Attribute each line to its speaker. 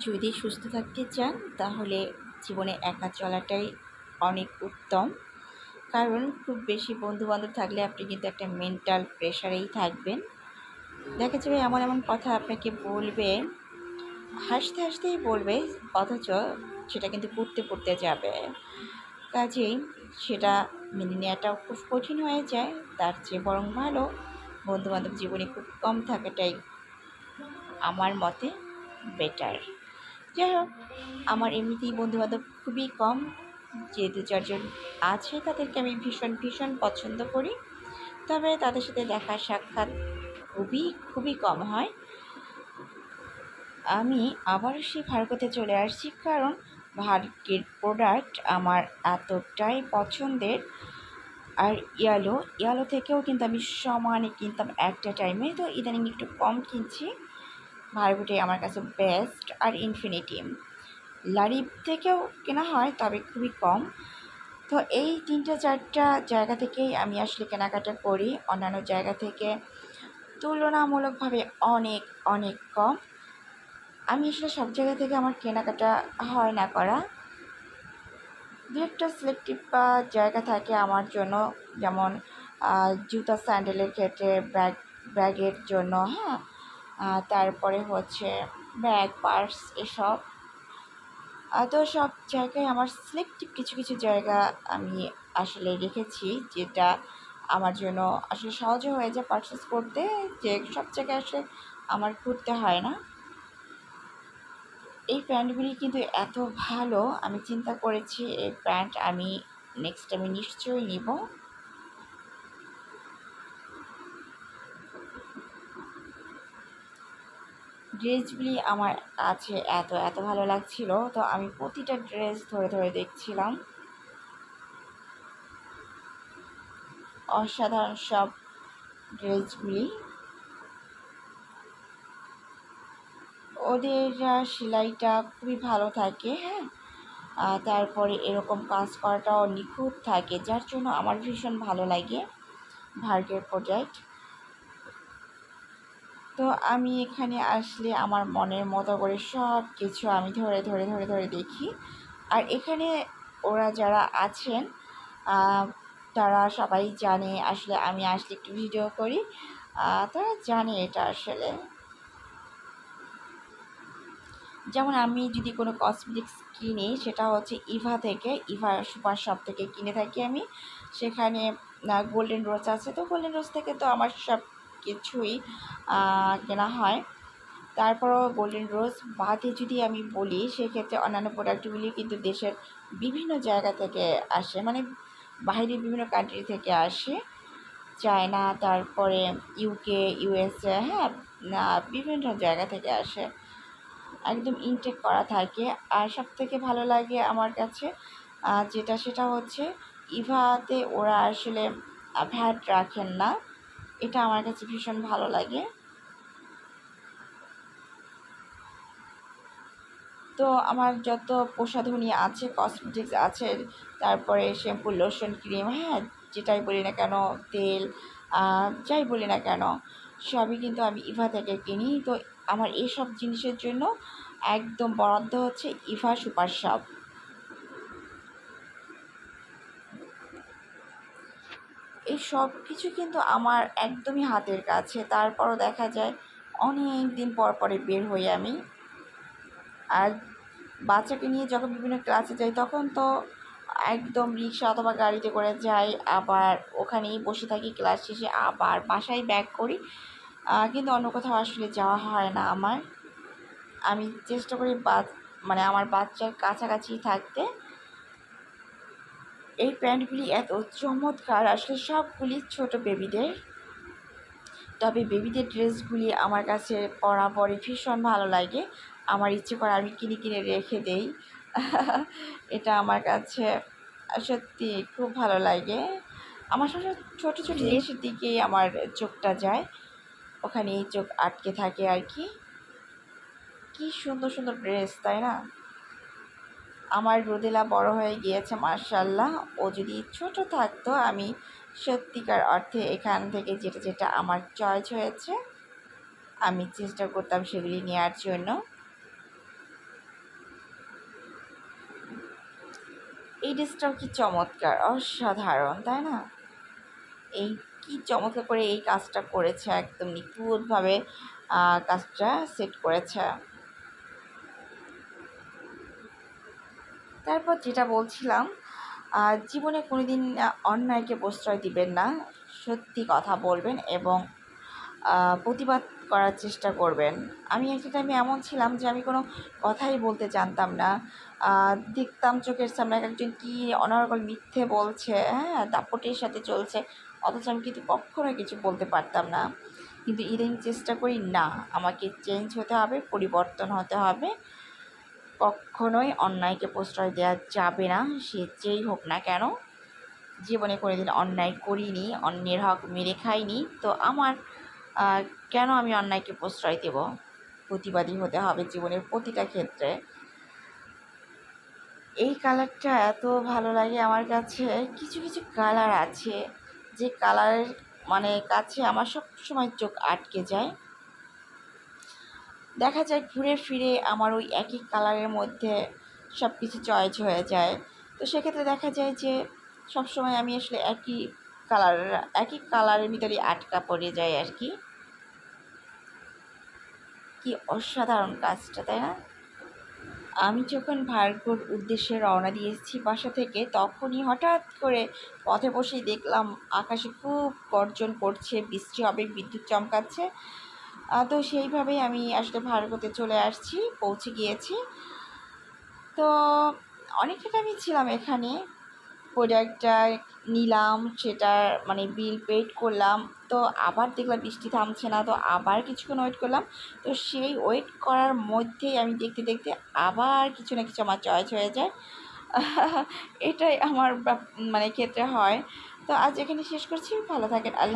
Speaker 1: যদি সুস্থ থাকতে চান, তাহলে জীবনে একা চলাটাই অনেক উত্তম। কারণ খুব বেশি বন্ধুবান্ধব থাকলে আপনি কিন্তু একটা মেন্টাল প্রেশারেই থাকবেন। দেখা যাবে এমন এমন কথা আপনাকে বলবে, হাসতে হাসতেই বলবে, অথচ সেটা কিন্তু পড়তে পড়তে যাবে। কাজেই সেটা মেনে নেওয়াটাও খুব কঠিন হয়ে যায়। তার চেয়ে বরং ভালো, বন্ধুবান্ধব জীবনে খুব কম থাকাটাই আমার মতে বেটার যাই হোক, আমার এমনিতেই বন্ধুবান্ধব খুবই কম যে দু চারজন আছে তাদেরকে আমি ভীষণ ভীষণ পছন্দ করি। তবে তাদের সাথে দেখা সাক্ষাৎ খুবই খুবই কম হয়। আমি আবারও সেই ভার্গতে চলে আসছি, কারণ ভার্গের প্রোডাক্ট আমার এতটাই পছন্দের। আর ইয়ালো ইয়ালো থেকেও কিন্তু আমি সমানে কিনতাম একটা টাইমে তো ইদানিং একটু কম কিনছি। ভার্গোটাই আমার কাছে বেস্ট আর ইনফিনিটিম লারিব থেকেও কেনা হয়, তবে খুবই কম। তো এই তিনটা, চারটা জায়গা থেকেই আমি আসলে কেনাকাটা করি। অন্যান্য জায়গা থেকে তুলনামূলকভাবে অনেক অনেক কম। আমি আসলে সব জায়গা থেকে আমার কেনাকাটা হয় না করা। দু একটা সিলেক্টিভ বা জায়গা থাকে আমার জন্য, যেমন জুতা স্যান্ডেলের ক্ষেত্রে ব্যাগ ব্যাগের জন্য হ্যাঁ? তারপরে হচ্ছে ব্যাগ, পার্স এসব। তো সব জায়গায় আমার সিলেক্টিভ কিছু কিছু জায়গা আমি আসলে রেখেছি যেটা আমার জন্য আসলে সহজে হয়ে যায় পারচেস করতে, যে সব জায়গায় আসলে আমার ঘুরতে হয় না। এই প্যান্টগুলি কিন্তু এত ভালো, আমি চিন্তা করেছি এই প্যান্ট আমি নেক্সট আমি নিশ্চয়ই নিব। ড্রেসগুলি আমার কাছে এত এত ভালো লাগছিল। তো আমি প্রতিটা ড্রেস ধরে ধরে দেখছিলাম। অসাধারণ সব ড্রেসগুলি। ওদের সেলাইটা খুবই ভালো থাকে হ্যাঁ? তারপরে এরকম কাজ করাটাও নিখুঁত থাকে, যার জন্য আমার ভীষণ ভালো লাগে ভার্গের প্রোডাক্ট। তো আমি এখানে আসলে আমার মনের মতো করে সব কিছু আমি ধরে ধরে ধরে ধরে দেখি। আর এখানে ওরা যারা আছেন তারা সবাই জানে আসলে আমি আসলে একটু ভিডিও করি। তারা জানে এটা আসলে। যেমন আমি যদি কোনো কসমেটিক্স কিনি, সেটা হচ্ছে ইভা থেকে ইভা সুপার শপ থেকে কিনে থাকি আমি। সেখানে গোল্ডেন রোজ আছে। তো গোল্ডেন রোজ থেকে তো আমার সব কিছুই কেনা হয়। তারপরও গোল্ডেন রোজ বাদে যদি আমি বলি, সেক্ষেত্রে অন্যান্য প্রোডাক্টগুলি কিন্তু দেশের বিভিন্ন জায়গা থেকে আসে মানে বাইরের বিভিন্ন কান্ট্রি থেকে আসে। চায়না, তারপরে ইউকে ইউএসএ হ্যাঁ বিভিন্ন জায়গা থেকে আসে। একদম ইনটেক করা থাকে। আর সব থেকে ভালো লাগে আমার কাছে যেটা সেটা হচ্ছে, ইভাতে ওরা আসলে ভ্যাট রাখেন না। এটা আমার কাছে ভীষণ ভালো লাগে। তো আমার যত প্রসাধনী আছে কসমেটিক্স আছে, তারপরে শ্যাম্পু লোশন ক্রিম হ্যাঁ যেটাই বলি না কেন, তেল যাই বলি না কেন, সবই কিন্তু আমি ইভা থেকে কিনি। তো আমার এইসব জিনিসের জন্য একদম বরাদ্দ হচ্ছে ইভা সুপার শপ। এই সব কিছু কিন্তু আমার একদমই হাতের কাছে। তারপরও দেখা যায় অনেক দিন পর পরে বের হই আমি। আর বাচ্চাকে নিয়ে যখন বিভিন্ন ক্লাসে যাই, তখন তো একদম রিক্সা অথবা গাড়িতে করে যাই, আবার ওখানেই বসে থাকি ক্লাস শেষে, আবার বাসায় ব্যাক করি। কিন্তু অন্য কোথাও আসলে যাওয়া হয় না আমার। আমি চেষ্টা করি বা মানে আমার বাচ্চার কাছাকাছি থাকতে। এই প্যান্টগুলি এত চমৎকার। আসলে সবগুলি ছোট বেবিদের তবে বেবিদের ড্রেসগুলি আমার কাছে পরা পরে ভীষণ ভালো লাগে। আমার ইচ্ছে করে আমি কিনে কিনে রেখে দেই। এটা আমার কাছে সত্যি খুব ভালো লাগে। আমার সব ছোটো ছোটো জিনিসের দিকেই আমার চোখটা যায়। ওখানেই চোখ আটকে থাকে আর কি। কি সুন্দর সুন্দর ড্রেস তাই না? আমার রুদেলা বড় হয়ে গিয়েছে মার্শাল্লাহ ও যদি ছোট থাকতো, আমি সত্যিকার অর্থে এখান থেকে যেটা যেটা আমার চয়েস হয়েছে, আমি চেষ্টা করতাম সেগুলি নেওয়ার জন্য। এই ড্রেসটাও কি চমৎকার, অসাধারণ, তাই না? এই কি চমৎকার করে এই কাজটা করেছে, একদম নিখুঁতভাবে কাজটা সেট করেছে। তারপর যেটা বলছিলাম জীবনে কোনো দিন অন্যায়কে প্রশ্রয় দিবেন না, সত্যি কথা বলবেন এবং প্রতিবাদ করার চেষ্টা করবেন। আমি একটা টাইমে এমন ছিলাম যে আমি কোনো কথাই বলতে জানতাম না। দেখতাম চোখের সামনে একজন কী অনর্গল মিথ্যে বলছে হ্যাঁ দাপটের সাথে চলছে, অথচ আমি কিন্তু কখনো কিছু বলতে পারতাম না। কিন্তু ইদানিং চেষ্টা করি, না, আমাকে চেঞ্জ হতে হবে, পরিবর্তন হতে হবে। কখনোই অন্যায়কে প্রশ্রয় দেওয়া যাবে না, সে যেই হোক না কেন। জীবনে কোনোদিন অন্যায় করিনি, অন্যের হক মেরে খাইনি, তো আমার কেন আমি অন্যায়কে প্রশ্রয় দেব? প্রতিবাদী হতে হবে জীবনের প্রতিটা ক্ষেত্রে। এই কালারটা এত ভালো লাগে আমার কাছে। কিছু কিছু কালার আছে, যে কালারের মানে কাছে আমার সব সময় চোখ আটকে যায়। দেখা যায় ঘুরে ফিরে আমার ওই একই কালারের মধ্যে সব কিছু চয়েস হয়ে যায়। তো সেক্ষেত্রে দেখা যায় যে সবসময় আমি আসলে একই কালার, একই কালারের ভিতরে আটকা পড়ে যায় আর কি। কি অসাধারণ কাজটা, তাই না? আমি যখন ভার্গোর উদ্দেশ্যে রওনা দিয়েছি বাসা থেকে, তখনই হঠাৎ করে পথে বসেই দেখলাম আকাশে খুব গর্জন করছে, বৃষ্টি হবে, বিদ্যুৎ চমকাচ্ছে। তো সেইভাবেই আমি আসলে ভার্গোতে চলে আসছি, পৌঁছে গিয়েছি। তো অনেকটা আমি ছিলাম এখানে। প্রোডাক্টটা নিলাম, সেটার মানে বিল পেড করলাম। তো আবার দেখলাম বৃষ্টি থামছে না, তো আবার কিছুক্ষণ ওয়েট করলাম। তো সেই ওয়েট করার মধ্যেই আমি দেখতে দেখতে আবার কিছু না কিছু আমার চয়েস হয়ে যায়। এটাই আমার মানে ক্ষেত্রে হয়। তো আজ এখানে শেষ করছি। ভালো থাকেন। আল্লাহ